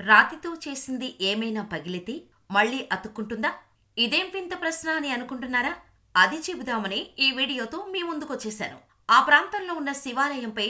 రాతితో చేసింది ఏమైనా పగిలితే మళ్ళీ అతుక్కుంటుందా? ఇదేం వింత ప్రశ్న అని అనుకుంటున్నారా? అది చెబుదామని ఈ వీడియోతో మీ ముందుకొచ్చేశాను ఆ ప్రాంతంలో ఉన్న శివాలయంపై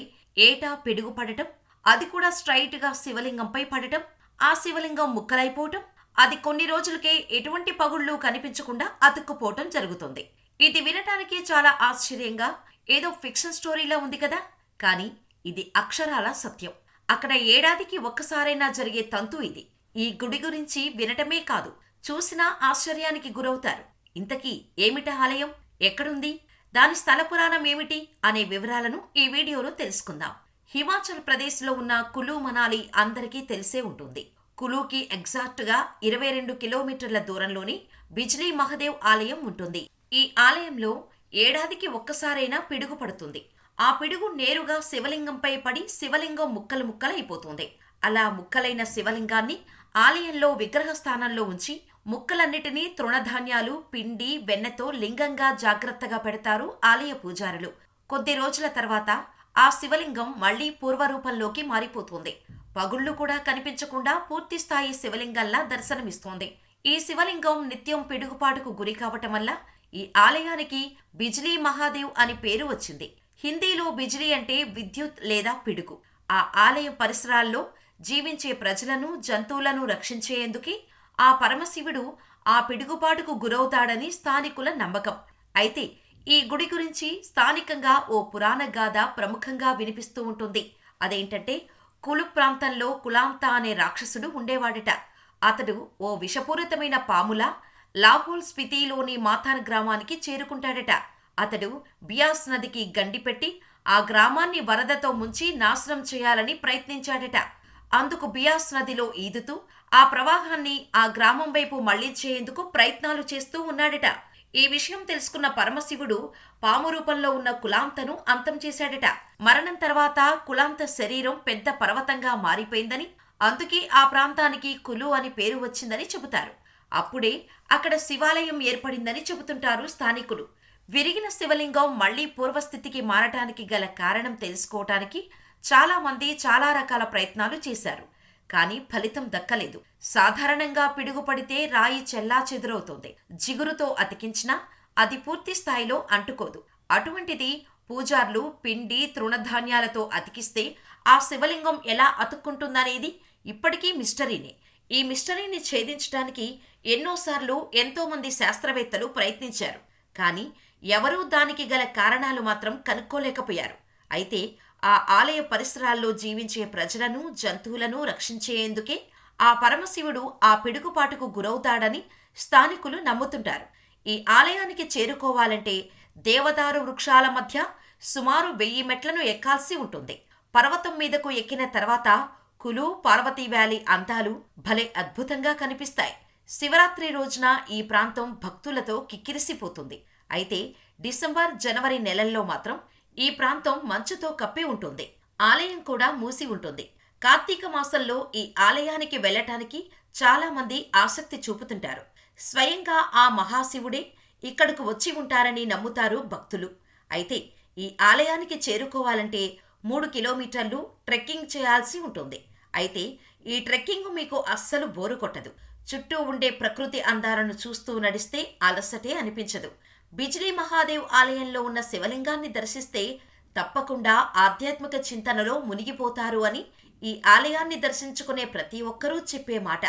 ఏటా పిడుగు పడటం అది కూడా స్ట్రైట్గా శివలింగంపై పడటం ఆ శివలింగం ముక్కలైపోవటం అది కొన్ని రోజులకే ఎటువంటి పగుళ్ళు కనిపించకుండా అతుక్కుపోవటం జరుగుతుంది. ఇది వినటానికి చాలా ఆశ్చర్యంగా ఏదో ఫిక్షన్ స్టోరీలా ఉంది కదా? కానీ ఇది అక్షరాల సత్యం. అక్కడ ఏడాదికి ఒక్కసారైనా జరిగే తంతు ఇది. ఈ గుడి గురించి వినటమే కాదు చూసినా ఆశ్చర్యానికి గురవుతారు. ఇంతకీ ఏమిట ఆలయం? ఎక్కడుంది? దాని స్థల పురాణం ఏమిటి? అనే వివరాలను ఈ వీడియోలో తెలుసుకుందాం. హిమాచల్ ప్రదేశ్లో ఉన్న కులు మనాలి అందరికీ తెలిసే ఉంటుంది. కులుకి ఎగ్జాక్ట్గా ఇరవై రెండు కిలోమీటర్ల దూరంలోని బిజ్లీ మహదేవ్ ఆలయం ఉంటుంది. ఈ ఆలయంలో ఏడాదికి ఒక్కసారైనా పిడుగు పడుతుంది. ఆ పిడుగు నేరుగా శివలింగంపై పడి శివలింగం ముక్కలు ముక్కలైపోతుంది. అలా ముక్కలైన శివలింగాన్ని ఆలయంలో విగ్రహ స్థానంలో ఉంచి ముక్కలన్నిటినీ తృణధాన్యాలు పిండి వెన్నతో లింగంగా జాగ్రత్తగా పెడతారు ఆలయ పూజారులు. కొద్ది రోజుల తర్వాత ఆ శివలింగం మళ్ళీ పూర్వరూపంలోకి మారిపోతుంది. పగుళ్ళు కూడా కనిపించకుండా పూర్తిస్థాయి శివలింగంలా దర్శనమిస్తోంది. ఈ శివలింగం నిత్యం పిడుగుపాటుకు గురి కావటం వల్ల ఈ ఆలయానికి బిజ్లీ మహాదేవ్ అని పేరు వచ్చింది. హిందీలో బిజ్లీ అంటే విద్యుత్ లేదా పిడుగు. ఆ ఆలయ పరిసరాల్లో జీవించే ప్రజలను జంతువులను రక్షించేందుకే ఆ పరమశివుడు ఆ పిడుగుపాటుకు గురవుతాడని స్థానికుల నమ్మకం. అయితే ఈ గుడి గురించి స్థానికంగా ఓ పురాణ గాథ ప్రముఖంగా వినిపిస్తూ ఉంటుంది. అదేంటంటే కులు ప్రాంతంలో కులాంత అనే రాక్షసుడు ఉండేవాడట. అతడు ఓ విషపూరితమైన పాముల లాహోల్ స్పితిలోని మాథాన్ గ్రామానికి చేరుకుంటాడట. అతడు బియాస్ నదికి గండిపెట్టి ఆ గ్రామాన్ని వరదతో ముంచి నాశనం చేయాలని ప్రయత్నించాడట. అందుకు బియాస్ నదిలో ఈదుతూ ఆ ప్రవాహాన్ని ఆ గ్రామం వైపు మళ్ళించేందుకు ప్రయత్నాలు చేస్తూ ఉన్నాడట. ఈ విషయం తెలుసుకున్న పరమశివుడు పాము రూపంలో ఉన్న కులాంతను అంతం చేశాడట. మరణం తర్వాత కులాంత శరీరం పెద్ద పర్వతంగా మారిపోయిందని అందుకే ఆ ప్రాంతానికి కులు అని పేరు వచ్చిందని చెబుతారు. అప్పుడే అక్కడ శివాలయం ఏర్పడిందని చెబుతుంటారు స్థానికులు. విరిగిన శివలింగం మళ్ళీ పూర్వస్థితికి మారటానికి గల కారణం తెలుసుకోవటానికి చాలామంది చాలా రకాల ప్రయత్నాలు చేశారు. కానీ ఫలితం దక్కలేదు. సాధారణంగా పిడుగుపడితే రాయి చెల్లా చెదురవుతుంది. జిగురుతో అతికించినా అది పూర్తి స్థాయిలో అంటుకోదు. అటువంటిది పూజార్లు పిండి తృణధాన్యాలతో అతికిస్తే ఆ శివలింగం ఎలా అతుక్కుంటుందనేది ఇప్పటికీ మిస్టరీనే. ఈ మిస్టరీని ఛేదించడానికి ఎన్నోసార్లు ఎంతోమంది శాస్త్రవేత్తలు ప్రయత్నించారు. కానీ ఎవరూ దానికి గల కారణాలు మాత్రం కనుక్కోలేకపోయారు. అయితే ఆ ఆలయ పరిసరాల్లో జీవించే ప్రజలను జంతువులను రక్షించేందుకే ఆ పరమశివుడు ఆ పిడుగుపాటుకు గురవుతాడని స్థానికులు నమ్ముతుంటారు. ఈ ఆలయానికి చేరుకోవాలంటే దేవదారు వృక్షాల మధ్య సుమారు వెయ్యి మెట్లను ఎక్కాల్సి ఉంటుంది. పర్వతం మీదకు ఎక్కిన తర్వాత కులు పార్వతీ వ్యాలీ అందాలు భలే అద్భుతంగా కనిపిస్తాయి. శివరాత్రి రోజున ఈ ప్రాంతం భక్తులతో కిక్కిరిసిపోతుంది. అయితే డిసెంబర్ జనవరి నెలల్లో మాత్రం ఈ ప్రాంతం మంచుతో కప్పి ఉంటుంది. ఆలయం కూడా మూసి ఉంటుంది. కార్తీక మాసంలో ఈ ఆలయానికి వెళ్ళటానికి చాలా మంది ఆసక్తి చూపుతుంటారు. స్వయంగా ఆ మహాశివుడే ఇక్కడకు వచ్చి ఉంటారని నమ్ముతారు భక్తులు. అయితే ఈ ఆలయానికి చేరుకోవాలంటే మూడు కిలోమీటర్లు ట్రెక్కింగ్ చేయాల్సి ఉంటుంది. అయితే ఈ ట్రెక్కింగ్ మీకు అస్సలు బోరు కొట్టదు. చుట్టూ ఉండే ప్రకృతి అందాలను చూస్తూ నడిస్తే అలసటే అనిపించదు. బిజ్లీ మహాదేవ్ ఆలయంలో ఉన్న శివలింగాన్ని దర్శిస్తే తప్పకుండా ఆధ్యాత్మిక చింతనలో మునిగిపోతారు అని ఈ ఆలయాన్ని దర్శించుకునే ప్రతి ఒక్కరూ చెప్పే మాట.